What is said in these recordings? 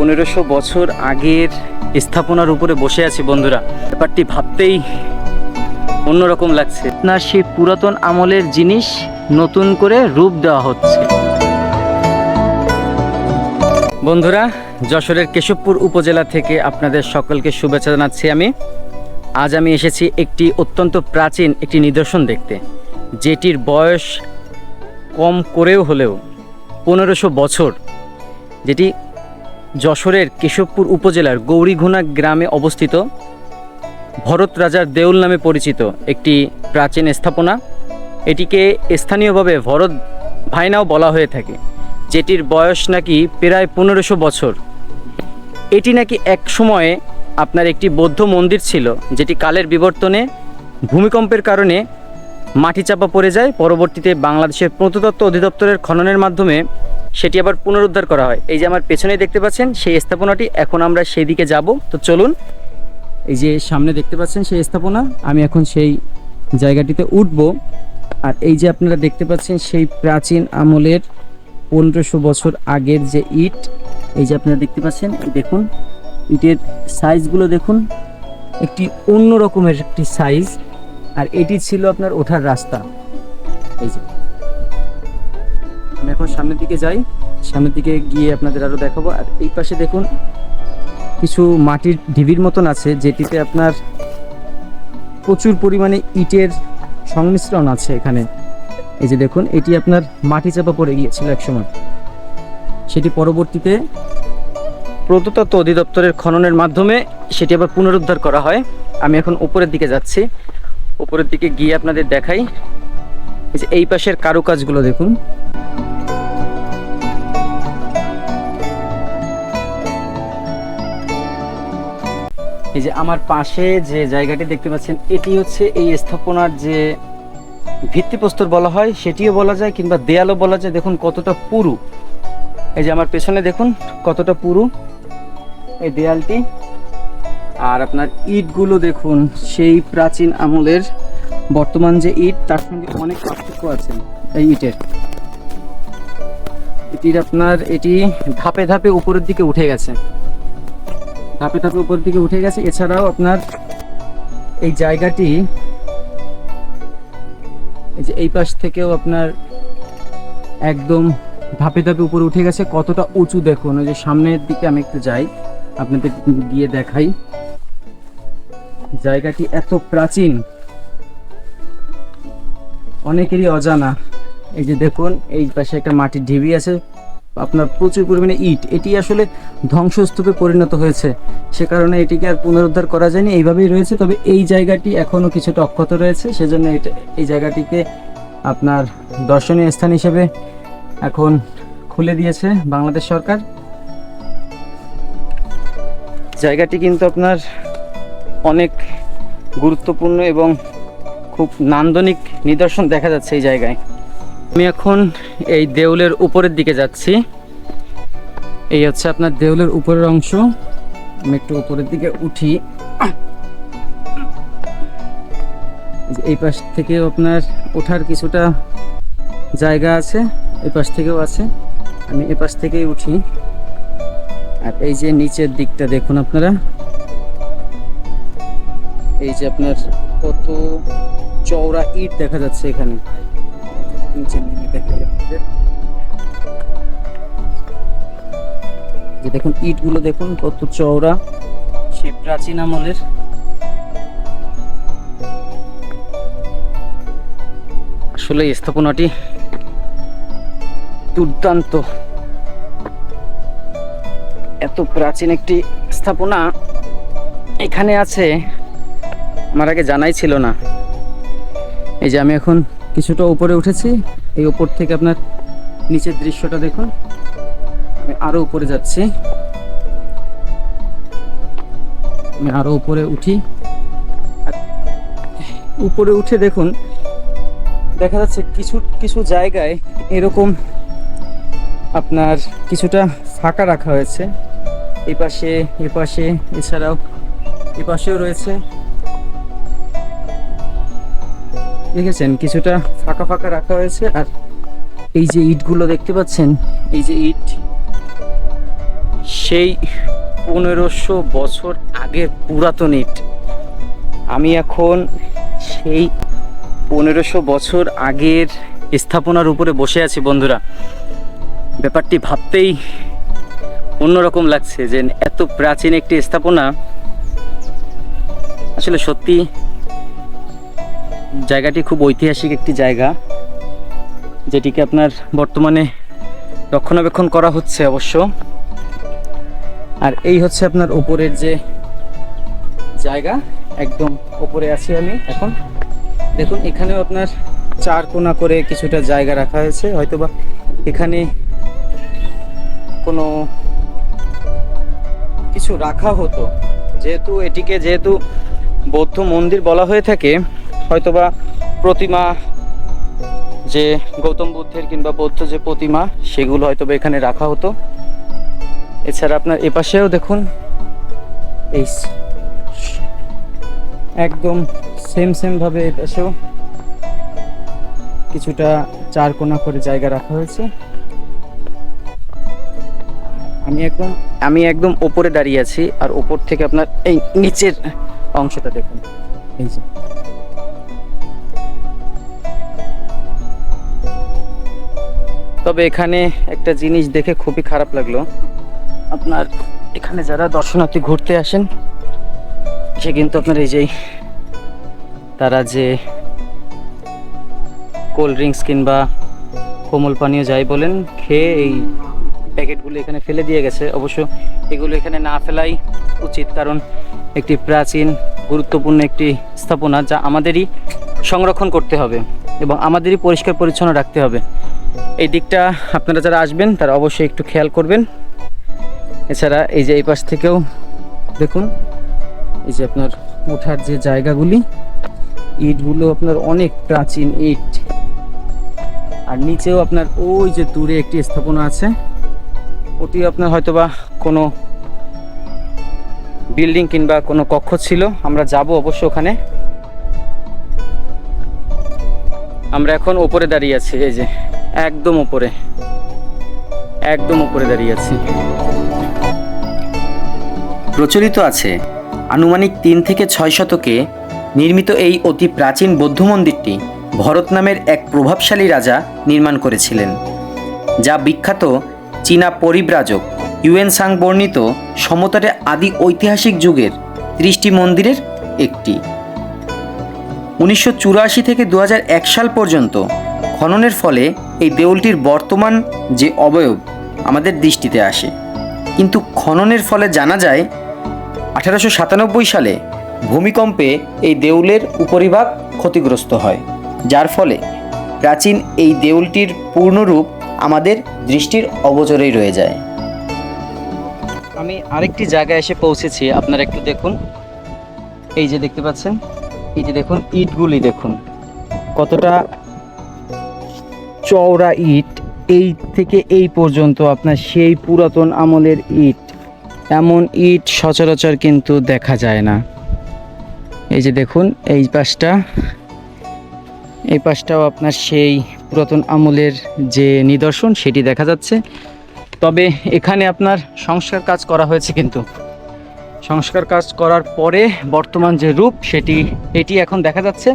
পনেরোশো বছর আগের স্থাপনার উপরে বসে আছি বন্ধুরা। ব্যাপারটি ভাবতেই অন্যরকম লাগছে। না সেই পুরাতন আমলের জিনিস নতুন করে রূপ দেওয়া হচ্ছে। বন্ধুরা, যশোরের কেশবপুর উপজেলা থেকে আপনাদের সকলকে শুভেচ্ছা জানাচ্ছি আমি। আজ আমি এসেছি একটি অত্যন্ত প্রাচীন একটি নিদর্শন দেখতে, যেটির বয়স কম করেও হলেও পনেরোশো বছর, যেটি যশোরের কেশবপুর উপজেলার গৌরীঘোনা গ্রামে অবস্থিত ভরত রাজার দেউল নামে পরিচিত একটি প্রাচীন স্থাপনা। এটিকে স্থানীয়ভাবে ভরত ভাইনাও বলা হয়ে থাকে, যেটির বয়স নাকি প্রায় পনেরোশো বছর। এটি নাকি এক সময়ে আপনার একটি বৌদ্ধ মন্দির ছিল, যেটি কালের বিবর্তনে, ভূমিকম্পের কারণে মাটি চাপা পড়ে যায়। পরবর্তীতে বাংলাদেশের প্রত্নতত্ত্ব অধিদপ্তরের খননের মাধ্যমে সেটি আবার পুনরুদ্ধার করা হয়। এই যে আমার পেছনে দেখতে পাচ্ছেন, সেই স্থাপনাটি এখন আমরা সেই দিকে যাব। তো চলুন, এই যে সামনে দেখতে পাচ্ছেন সেই স্থাপনা, আমি এখন সেই জায়গাটিতে উঠব। আর এই যে আপনারা দেখতে পাচ্ছেন সেই প্রাচীন আমলের পনেরোশো বছর আগের যে ইট, এই যে আপনারা দেখতে পাচ্ছেন দেখুন, ইটের সাইজগুলো দেখুন, একটি অন্য রকমের একটি সাইজ। আর এটি ছিল আপনার ওঠার রাস্তা। এই যে। আমি এখন সামনের দিকে যাই। সামনের দিকে গিয়ে আপনাদের আরও দেখাবো। আর এই পাশে দেখুন, কিছু মাটির ঢিবির মতন আছে, যেটিতে আপনার প্রচুর পরিমাণে ইটের সংমিশ্রণ আছে এখানে। এই যে দেখুন, এটি আপনার মাটি চাপা পড়ে গিয়েছিল একসময়। সেটি পরবর্তীতে প্রত্নতত্ত্ব অধিদপ্তরের খননের মাধ্যমে সেটি আবার পুনরুদ্ধার করা হয়। আমি এখন উপরের দিকে যাচ্ছি। উপরের দিকে গিয়ে আপনাদের দেখাই। এই যে এই পাশের কারুকাজগুলো দেখুন। এই যে আমার পাশে যে জায়গাটি দেখতে পাচ্ছেন, এটি হচ্ছে এই স্থাপনার যে ভিত্তিপ্রস্তর বলা হয়, সেটিও বলা যায় কিংবা দেয়ালও বলা যায়। দেখুন কতটা পুরু। এই যে আমার পেছনে দেখুন কতটা পুরু এই দেয়ালটি। আর আপনার ইটগুলো দেখুন, সেই প্রাচীন আমলের বর্তমান যে ইট, তার সঙ্গে অনেক পার্থক্য আছে এই ইটের। এটির আপনার, এটি ধাপে ধাপে উপরের দিকে উঠে গেছে। ধাপে ধাপে উপরের দিকে উঠে গেছে। এছাড়াও আপনার এই জায়গাটি, এই যে এই পাশ থেকেও আপনার একদম ধাপে ধাপে উপরে উঠে গেছে। কতটা উঁচু দেখুন, ওই যে সামনের দিকে আমি একটু যাই, আপনাদের গিয়ে দেখাই। জায়গাটি এত প্রাচীন, অনেকেরই অজানা। এই যে দেখুন, এই পাশে একটা মাটির ঢিবি আছে। আপনার প্রচুর পরিমাণে ইট। এটি আসলে ধ্বংসস্তূপে পরিণত হয়েছে। সে কারণে এটিকে আর পুনরুদ্ধার করা যায়নি। এইভাবেই রয়েছে। তবে এই জায়গাটি এখনও কিছুটা অক্ষত রয়েছে। সেজন্য এটা, এই জায়গাটিকে আপনার দর্শনীয় স্থান হিসেবে এখন খুলে দিয়েছে বাংলাদেশ সরকার। জায়গাটি কিন্তু আপনার অনেক গুরুত্বপূর্ণ এবং খুব নান্দনিক নিদর্শন দেখা যাচ্ছে এই জায়গায়। আমি এখন এই দেউলের উপরের দিকে যাচ্ছি। এই হচ্ছে আপনার দেউলের উপরের অংশ। আমি একটু উপরের দিকে উঠি। এই পাশ থেকেও আপনার ওঠার কিছুটা জায়গা আছে এই পাশ থেকেও আছে। আমি এ পাশ থেকেই উঠি। আর এই যে নিচের দিকটা দেখুন আপনারা। এই যে আপনার কত চওড়া ইট দেখা যাচ্ছে এখানে। নিচে নেমে দেখা যাচ্ছে। যে দেখুন, ইটগুলো দেখুন, কত চওড়া। সেই প্রাচীন আমলের। আসলে স্থাপনাটি দুর্দান্ত। এত প্রাচীন একটি স্থাপনা এখানে আছে, আমার আগে জানাই ছিল না। এই যে আমি এখন কিছুটা উপরে উঠেছি, এই উপর থেকে আপনার নিচের দৃশ্যটা দেখুন। আমি আরও উপরে যাচ্ছি। আমি আরও উপরে উঠি। উপরে উঠে দেখুন, দেখা যাচ্ছে কিছু কিছু জায়গায় এরকম আপনার কিছুটা ফাঁকা রাখা হয়েছে। এই পাশে, এ পাশে, এছাড়াও এ পাশেও রয়েছে। দেখেছেন, কিছুটা ফাঁকা ফাঁকা রাখা হয়েছে। আর এই যে ইটগুলো দেখতে পাচ্ছেন, এই যে ইট সেই পনেরোশো বছর আগের পুরাতন ইট। আমি এখন সেই পনেরোশো বছর আগের স্থাপনার উপরে বসে আছি বন্ধুরা। ব্যাপারটি ভাবতেই অন্যরকম লাগছে যে এত প্রাচীন একটি স্থাপনা আসলে সত্যি জায়গাটি খুব ঐতিহাসিক একটি জায়গা, যেটিকে আপনার বর্তমানে রক্ষণাবেক্ষণ করা হচ্ছে অবশ্য। আর এই হচ্ছে আপনার উপরের যে জায়গা, একদম উপরে আছি আমি এখন। দেখুন, এখানেও আপনার চার কোনা করে কিছুটা জায়গা রাখা হয়েছে। হয়তোবা এখানে কোনো কিছু রাখা হতো। যেহেতু এটিকে যেহেতু বৌদ্ধ মন্দির বলা হয়ে থাকে, হয়তোবা প্রতিমা যে গৌতম বুদ্ধের কিংবা বৌদ্ধ যে প্রতিমা, সেগুলো হয়তোবা এখানে রাখা হতো। এছাড়া আপনার এপাশেও দেখুন। এই একদম সেম সেম ভাবে এপাশেও কিছুটা চার কোনা করে জায়গা রাখা হয়েছে। আমি একদম আমি একদম ওপরে দাঁড়িয়ে আছি আর ওপর থেকে আপনার এই নিচের অংশটা দেখুন। এই যে। তবে এখানে একটা জিনিস দেখে খুবই খারাপ লাগল। আপনার এখানে যারা দর্শনার্থী ঘুরতে আসেন, সে কিন্তু আপনার এই যে, তারা যে কোল্ড ড্রিঙ্কস কিংবা কোমল পানীয় যাই বলেন, খেয়ে এই প্যাকেটগুলো এখানে ফেলে দিয়ে গেছে। অবশ্য এগুলো এখানে না ফেলাই উচিত, কারণ একটি প্রাচীন, গুরুত্বপূর্ণ একটি স্থাপনা যা আমাদেরই সংরক্ষণ করতে হবে এবং আমাদেরই পরিষ্কার পরিচ্ছন্ন রাখতে হবে। এই দিকটা আপনারা যারা আসবেন, তারা অবশ্যই একটু খেয়াল করবেন। এছাড়া এই যে এই পাশ থেকেও দেখুন, এই যে আপনার ওঠার যে জায়গাগুলি, ইটগুলো আপনার অনেক প্রাচীন ইট। আর নিচেও আপনার ওই যে দূরে একটি স্থাপনা আছে ওটি আপনার হয়তোবা কোনো বিল্ডিং কিংবা কোনো কক্ষ ছিল, আমরা যাব অবশ্য ওখানে। আমরা এখন ওপরে দাঁড়িয়ে আছি, এই যে, একদম উপরে একদম উপরে দাঁড়িয়ে আছি। প্রচলিত আছে। আনুমানিক তিন থেকে ছয় শতকে নির্মিত এই অতি প্রাচীন বৌদ্ধ মন্দিরটি ভরত নামের এক প্রভাবশালী রাজা নির্মাণ করেছিলেন, যা বিখ্যাত চীনা পরিব্রাজক ইউএন সাং বর্ণিত সমতটে আদি ঐতিহাসিক যুগের ত্রিশটি মন্দিরের একটি। উনিশশো চুরাশি থেকে দু হাজার এক সাল পর্যন্ত খননের ফলে এই দেউলটির বর্তমান যে অবয়ব আমাদের দৃষ্টিতে আসে। কিন্তু খননের ফলে জানা যায়, আঠারোশো সাতানব্বই সালে ভূমিকম্পে এই দেউলের উপরিভাগ ক্ষতিগ্রস্ত হয়, যার ফলে প্রাচীন এই দেউলটির পূর্ণরূপ আমাদের দৃষ্টির অবচরেই রয়ে যায়। আমি আরেকটি জায়গায় এসে পৌঁছেছি, আপনারা একটু দেখুন। এই যে দেখতে পাচ্ছেন, এই যে দেখুন, ইটগুলি দেখুন। কতটা চওড়া ইট এই থেকে এই পর্যন্ত আপনার সেই পুরাতন আমলের ইট। এমন ইট সচরাচর কিন্তু দেখা যায় না। এই যে দেখুন, এই পাশটা, এই পাশটাও আপনার সেই পুরাতন আমলের যে নিদর্শন, সেটি দেখা যাচ্ছে। তবে এখানে আপনার সংস্কার কাজ করা হয়েছে কিন্তু। সংস্কার কাজ করার পরে বর্তমান যে রূপ, সেটি, এটি এখন দেখা যাচ্ছে।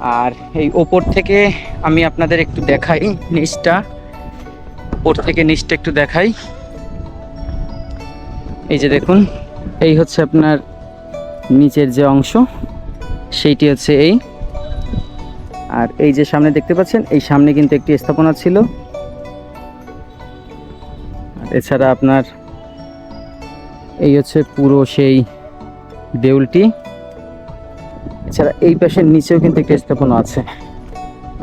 আর এই ওপর থেকে আমি আপনাদের একটু দেখাই নিচটা। ওপর থেকে নিচটা একটু দেখাই। এই যে দেখুন, এই হচ্ছে আপনার নিচের যে অংশ, সেইটি হচ্ছে এই। আর এই যে সামনে দেখতে পাচ্ছেন, এই সামনে কিন্তু একটি স্থাপনা ছিল। এছাড়া আপনার এই হচ্ছে পুরো সেই দেউলটি। এছাড়া এই পাশের নিচেও কিন্তু একটি স্থাপনা আছে।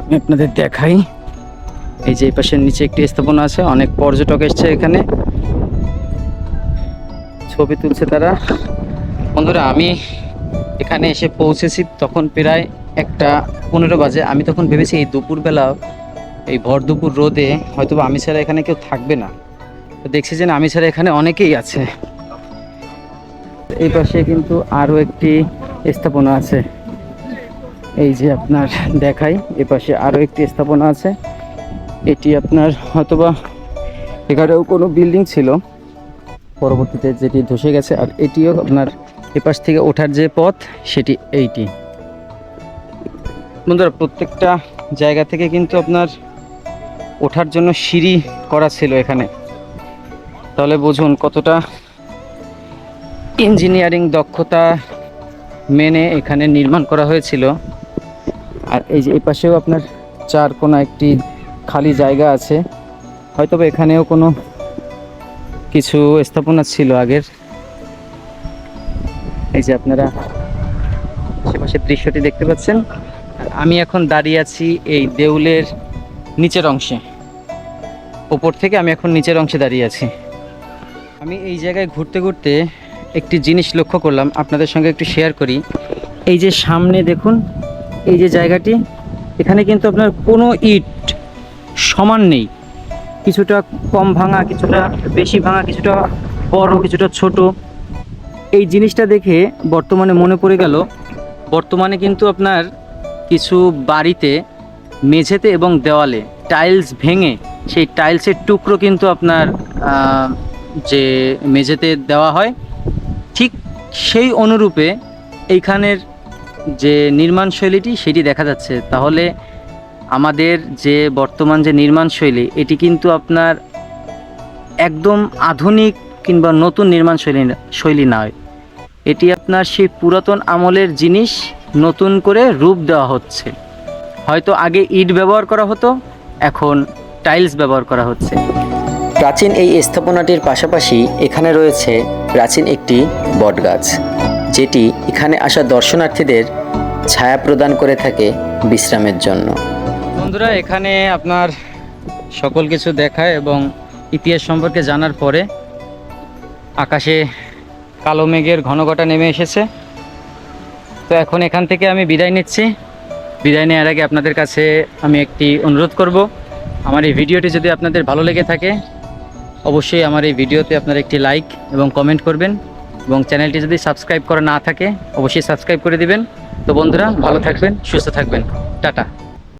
আমি আপনাদের দেখাই। এই যে এই পাশের নিচে একটি স্থাপনা আছে, অনেক পর্যটক এসছে এখানে। ছবি তুলছে তারা। বন্ধুরা, আমি এখানে এসে পৌঁছেছি তখন প্রায় একটা পনেরো বাজে। আমি তখন ভেবেছি এই দুপুরবেলা, এই ভর দুপুর রোদে হয়তো আমি ছাড়া এখানে কেউ থাকবে না। তো দেখছি যে আমি ছাড়া এখানে অনেকেই আছে। এই পাশে কিন্তু আরও একটি স্থাপনা আছে। এই যে আপনার দেখাই এ পাশে আরও একটি স্থাপনা আছে। এটি আপনার হয়তোবা এখানেও কোনো বিল্ডিং ছিল। পরবর্তীতে যেটি ধসে গেছে, আর এটিও আপনার এপাশ থেকে ওঠার যে পথ, সেটি এইটি। বন্ধুরা, প্রত্যেকটা জায়গা থেকে কিন্তু আপনার ওঠার জন্য সিঁড়ি করা ছিল এখানে। তাহলে বুঝুন কতটা ইঞ্জিনিয়ারিং দক্ষতা মেনে এখানে নির্মাণ করা হয়েছিল। আর এই যে এই পাশেও আপনার চার কোনো একটি খালি জায়গা আছে। হয়তো এখানেও কোনো কিছু স্থাপনা ছিল আগের। এই যে আপনারা আশেপাশের দৃশ্যটি দেখতে পাচ্ছেন। আমি এখন দাঁড়িয়ে আছি এই দেউলের নিচের অংশে। ওপর থেকে আমি এখন নিচের অংশে দাঁড়িয়ে আছি। আমি এই জায়গায় ঘুরতে ঘুরতে একটি জিনিস লক্ষ্য করলাম, আপনাদের সঙ্গে একটু শেয়ার করি। এই যে সামনে দেখুন, এই যে জায়গাটি, এখানে কিন্তু আপনার কোনো ইট সমান নেই। কিছুটা কম ভাঙা, কিছুটা বেশি ভাঙা, কিছুটা বড়, কিছুটা ছোট। এই জিনিসটা দেখে বর্তমানে মনে পড়ে গেল, বর্তমানে কিন্তু আপনার কিছু বাড়িতে, মেঝেতে এবং দেওয়ালে টাইলস ভেঙে, সেই টাইলসের টুকরো কিন্তু আপনার যে মেঝেতে দেওয়া হয় ঠিক সেই অনুরূপে এইখানের যে নির্মাণ শৈলীটি সেটি দেখা যাচ্ছে। তাহলে আমাদের যে বর্তমান যে নির্মাণ শৈলী, এটি কিন্তু আপনার একদম আধুনিক কিংবা নতুন নির্মাণ শৈলী শৈলী নয়। এটি আপনার সেই পুরাতন আমলের জিনিস নতুন করে রূপ দেওয়া হচ্ছে। হয়তো আগে ইট ব্যবহার করা হতো, এখন টাইলস ব্যবহার করা হচ্ছে। প্রাচীন এই স্থাপনাটির পাশাপাশি এখানে রয়েছে প্রাচীন একটি বটগাছ, যেটি এখানে আসা দর্শনার্থীদের ছায়া প্রদান করে থাকে বিশ্রামের জন্য। বন্ধুরা, এখানে আপনার সকল কিছু দেখায় এবং ইতিহাস সম্পর্কে জানার পরে আকাশে কালো মেঘের ঘনঘটা নেমে এসেছে। তো এখন এখান থেকে আমি বিদায় নিচ্ছি। বিদায় নেওয়ার আগে আপনাদের কাছে আমি একটি অনুরোধ করব। আমার এই ভিডিওটি যদি আপনাদের ভালো লেগে থাকে অবশ্যই আমার এই ভিডিওতে আপনারা একটি লাইক এবং কমেন্ট করবেন এবং চ্যানেলটি যদি সাবস্ক্রাইব করা না থাকে, অবশ্যই সাবস্ক্রাইব করে দিবেন। তো বন্ধুরা, ভালো থাকবেন, সুস্থ থাকবেন। টাটা।